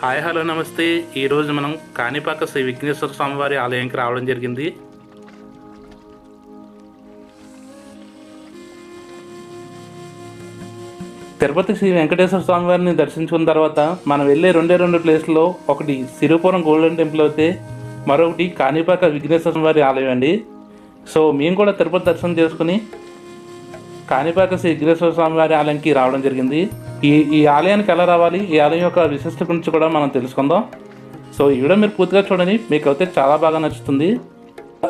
Hi hello నమస్తే. ఈరోజు మనం కాణిపాక శ్రీ విఘ్నేశ్వర స్వామివారి ఆలయానికి రావడం జరిగింది. తిరుపతి శ్రీ వెంకటేశ్వర స్వామి వారిని దర్శించుకున్న తర్వాత మనం వెళ్ళే రెండే రెండు ప్లేస్లో ఒకటి సిరుపురం గోల్డెన్ టెంపుల్ అయితే మరొకటి కాణిపాక విఘ్నేశ్వర వారి ఆలయం అండి. సో మేము కూడా తిరుపతి దర్శనం చేసుకుని కాణిపాక శ్రీ విఘ్నేశ్వర స్వామి వారి ఆలయంకి రావడం జరిగింది. ఈ ఈ ఆలయానికి ఎలా రావాలి? ఈ ఆలయం యొక్క విశిష్ట గురించి కూడా మనం తెలుసుకుందాం. సో ఈ వీడియో మీరు పూర్తిగా చూడండి. మీకు అయితే చాలా బాగా నచ్చుతుంది.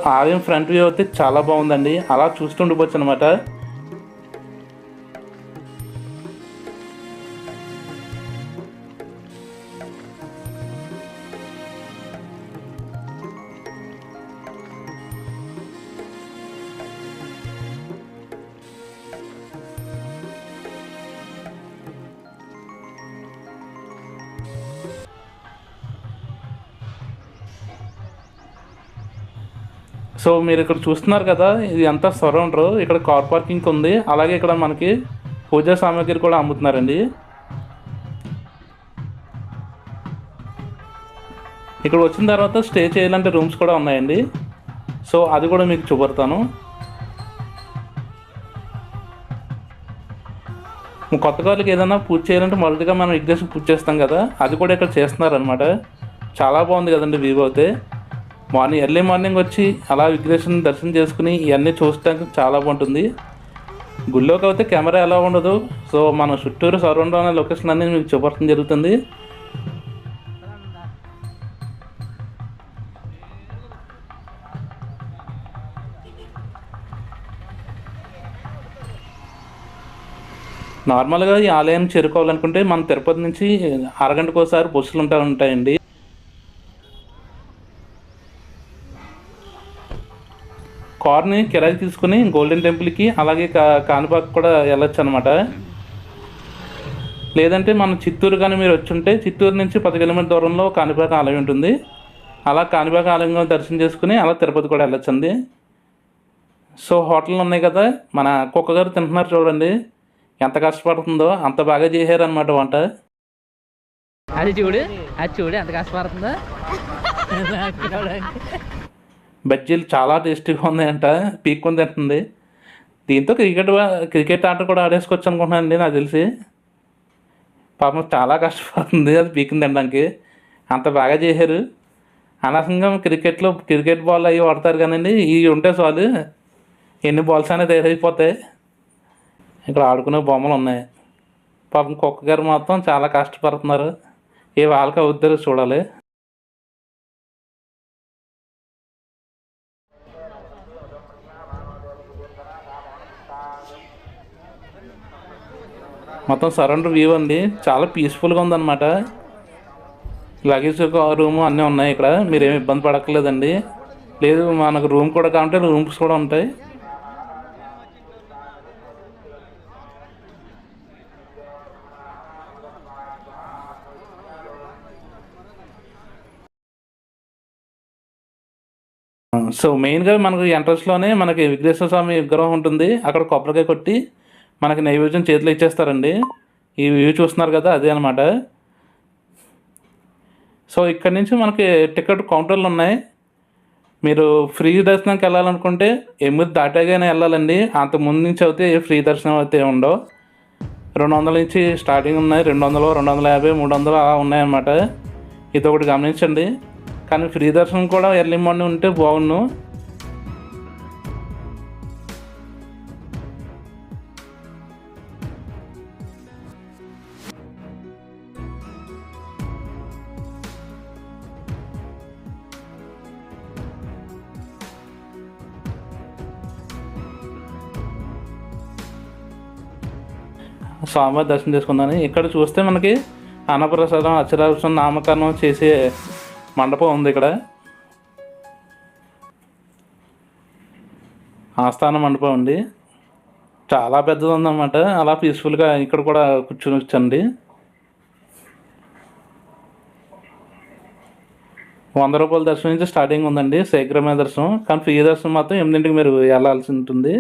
ఆలయం ఫ్రంట్ వ్యూ అయితే చాలా బాగుందండి. అలా చూస్తుండిపోవచ్చు అనమాట సో మీరు ఇక్కడ చూస్తున్నారు కదా ఇది అంతా సరౌండర్. ఇక్కడ కార్ పార్కింగ్ ఉంది అలాగే ఇక్కడ మనకి పూజా సామాగ్రి కూడా అమ్ముతున్నారండి. ఇక్కడ వచ్చిన తర్వాత స్టే చేయాలంటే రూమ్స్ కూడా ఉన్నాయండి. సో అది కూడా మీకు చూపెడతాను. కొత్త వాళ్ళకి ఏదైనా పూజ చేయాలంటే మొదటిగా మనం విఘ్నేశ్వర పూజ చేస్తాం కదా అది కూడా ఇక్కడ చేస్తున్నారనమాట చాలా బాగుంది కదండి వ్యూ అయితే. మార్నింగ్ ఎర్లీ మార్నింగ్ వచ్చి అలా విగ్రహం దర్శనం చేసుకుని ఇవన్నీ చూడటానికి చాలా బాగుంటుంది. గుళ్ళోకి అయితే కెమెరా ఎలా ఉండదు. సో మన చుట్టూరు సరౌండ్ అనే లొకేషన్ అనేది మీకు చూపడం జరుగుతుంది. నార్మల్గా ఈ ఆలయం చేరుకోవాలనుకుంటే మన తిరుపతి నుంచి అరగంటకు ఒకసారి బస్సులు ఉంటా ఉంటాయండి. కార్ని కిరాయి తీసుకుని గోల్డెన్ టెంపుల్కి అలాగే కా కాణిపాక్ కూడా వెళ్ళొచ్చు అనమాట లేదంటే మనం చిత్తూరు కానీ మీరు వచ్చుంటే చిత్తూరు నుంచి పది కిలోమీటర్ దూరంలో కాణిపాక ఆలయం ఉంటుంది. అలా కాణిపాక ఆలయం దర్శనం చేసుకుని అలా తిరుపతి కూడా వెళ్ళొచ్చండి సో హోటల్లు ఉన్నాయి కదా మన కుక్క గారు తింటున్నారు చూడండి. ఎంత కష్టపడుతుందో అంత బాగా చేశారనమాట వంట. అది చూడు అది చూడు ఎంత కష్టపడుతుందో. బజ్జీలు చాలా టేస్టీగా ఉన్నాయంట. పీక్కొని తింటుంది. దీంతో క్రికెట్ క్రికెట్ ఆట కూడా ఆడేసుకోవచ్చు అనుకుంటున్నానండి నాకు తెలిసి. పాపం చాలా కష్టపడుతుంది అది పీకింది తినడానికి. అంత బాగా చేశారు. అనవసరంగా క్రికెట్లో క్రికెట్ బాల్ అవి వాడతారు కానండి. ఇవి ఉంటే చాలు. ఎన్ని బాల్స్ అనేది తయారైపోతాయి. ఇక్కడ ఆడుకునే బొమ్మలు ఉన్నాయి. పాపం కుక్క గారు మొత్తం చాలా కష్టపడుతున్నారు. ఏ వాళ్ళకి అవుతారు చూడాలి. మొత్తం సరౌండర్ వ్యూ అండి చాలా పీస్ఫుల్గా ఉందన్నమాట. లగేజ్ రూమ్ అన్నీ ఉన్నాయి ఇక్కడ. మీరు ఏమి ఇబ్బంది పడక్కర్లేదండి. లేదు మనకు రూమ్ కూడా కావాలంటే రూమ్స్ కూడా ఉంటాయి. సో మెయిన్గా మనకు ఎంట్రన్స్లోనే మనకి విఘ్నేశ్వర స్వామి విగ్రహం ఉంటుంది. అక్కడ కొబ్బరికాయ కొట్టి మనకి నైవేద్యం చేతిలో ఇచ్చేస్తారండి. ఈ వ్యూ చూస్తున్నారు కదా అదే అనమాట సో ఇక్కడ నుంచి మనకి టికెట్ కౌంటర్లు ఉన్నాయి. మీరు ఫ్రీ దర్శనంకి వెళ్ళాలనుకుంటే ఎనిమిది దాటాగానే వెళ్ళాలండి. అంతకుముందు ముందు నుంచి అయితే ఫ్రీ దర్శనం అయితే ఉండవు. రెండు వందల నుంచి స్టార్టింగ్ ఉన్నాయి. రెండు వందలు రెండు వందల యాభై మూడు వందలు అలా ఉన్నాయన్నమాట. ఇది ఒకటి గమనించండి. కానీ ఫ్రీ దర్శనం కూడా ఎర్లీ మార్నింగ్ ఉంటే బాగుండు. స్వామివారి దర్శనం చేసుకుందామని ఇక్కడ చూస్తే మనకి అన్నప్రసాదం అక్షరాభ్యాసం నామకరణం చేసే మండపం ఉంది ఇక్కడ. ఆస్థాన మండపం అండి. చాలా పెద్దది ఉందన్నమాట అలా పీస్ఫుల్గా ఇక్కడ కూడా కూర్చుని వచ్చండి. వంద రూపాయల దర్శనం నుంచి స్టార్టింగ్ ఉందండి. శీఘ్రమైన దర్శనం. కానీ ఫ్రీ దర్శనం మాత్రం ఎనిమిదింటికి మీరు వెళ్ళాల్సి ఉంటుంది.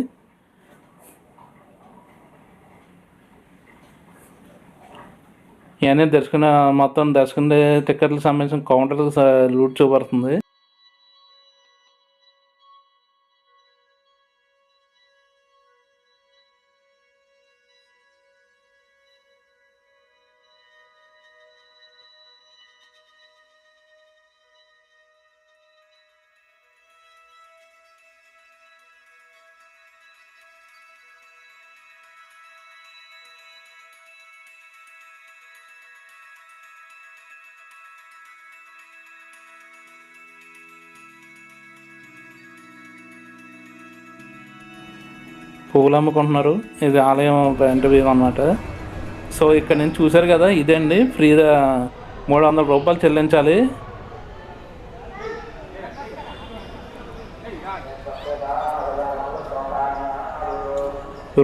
ఇవన్నీ దర్శకుని మొత్తం దర్శకుని టికెట్లకు సంబంధించిన కౌంటర్లకు లూట్ చూపడుతుంది పువ్వులు అమ్ముకుంటున్నారు. ఇది ఆలయం ఇంటర్వ్యూ అనమాట సో ఇక్కడ నుంచి చూశారు కదా ఇదండి ఫ్రీగా మూడు వందల రూపాయలు చెల్లించాలి.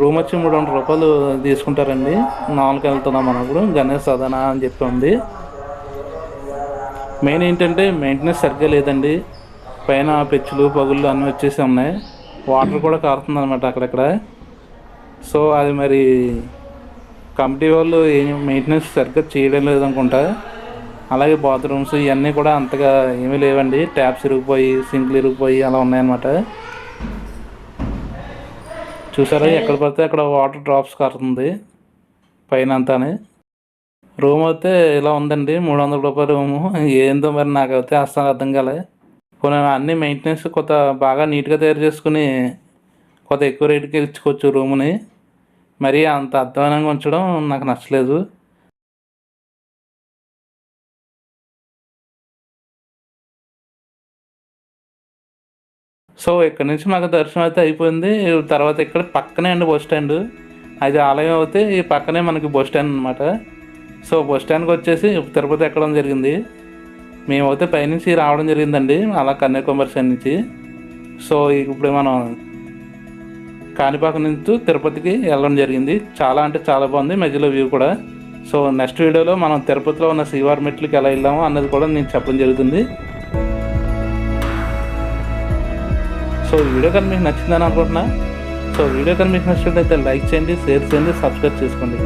రూమ్ వచ్చి మూడు వందల రూపాయలు తీసుకుంటారండి. నాలుగు వెళ్తున్నాం అన్నప్పుడు గణేష్ సదన అని చెప్పి ఉంది. మెయిన్ ఏంటంటే మెయింటెనెన్స్ సరిగ్గా లేదండి. పైన పెచ్చులు పగుళ్ళు అన్నీ వచ్చేసి ఉన్నాయి. వాటర్ కూడా కారుతుంది అనమాట అక్కడక్కడ. సో అది మరి కమిటీ వాళ్ళు ఏం మెయింటెనెన్స్ సరిగ్గా చేయడం లేదనుకుంటా. అలాగే బాత్రూమ్స్ ఇవన్నీ కూడా అంతగా ఏమీ లేవండి. ట్యాప్స్ ఇరిగిపోయి సింక్లు ఇరిగిపోయి అలా ఉన్నాయన్నమాట. చూసారా ఎక్కడ పడితే అక్కడ వాటర్ డ్రాప్స్ కారుతుంది. పైన అంతానే రూమ్ అయితే ఇలా ఉందండి. మూడు వందల రూపాయల రూము. ఏందో మరి నాకు అయితే అస్సలు అర్థం కాలే. కొన్ని అన్ని మెయింటెనెన్స్ కొత్త బాగా నీట్గా తయారు చేసుకుని కొత్త ఎక్కువ రేటుకి ఇచ్చుకోవచ్చు రూమ్ని. మరీ అంత అధ్వానంగా ఉంచడం నాకు నచ్చలేదు. సో ఇక్కడ నుంచి మాకు దర్శనం అయితే అయిపోయింది. తర్వాత ఇక్కడ పక్కనే అండి బస్ స్టాండ్. అది ఆలయం అయితే ఈ పక్కనే మనకి బస్ స్టాండ్ అనమాట సో బస్ స్టాండ్కి వచ్చేసి తిరుపతి ఎక్కడం జరిగింది. మేమైతే పైనుంచి రావడం జరిగిందండి అలా కన్యాకుమారి సైడ్ నుంచి. సో ఇప్పుడు మనం కాణిపాక నుంచి తిరుపతికి వెళ్ళడం జరిగింది. చాలా అంటే చాలా బాగుంది మధ్యలో వ్యూ కూడా. సో నెక్స్ట్ వీడియోలో మనం తిరుపతిలో ఉన్న శ్రీవారి మెట్లకి ఎలా వెళ్ళామో అన్నది కూడా నేను చెప్పడం జరుగుతుంది. సో ఈ వీడియో కానీ మీకు నచ్చిందని అనుకుంటున్నా. సో వీడియో కానీ మీకు నచ్చినట్లయితే లైక్ చేయండి షేర్ చేయండి సబ్స్క్రైబ్ చేసుకోండి.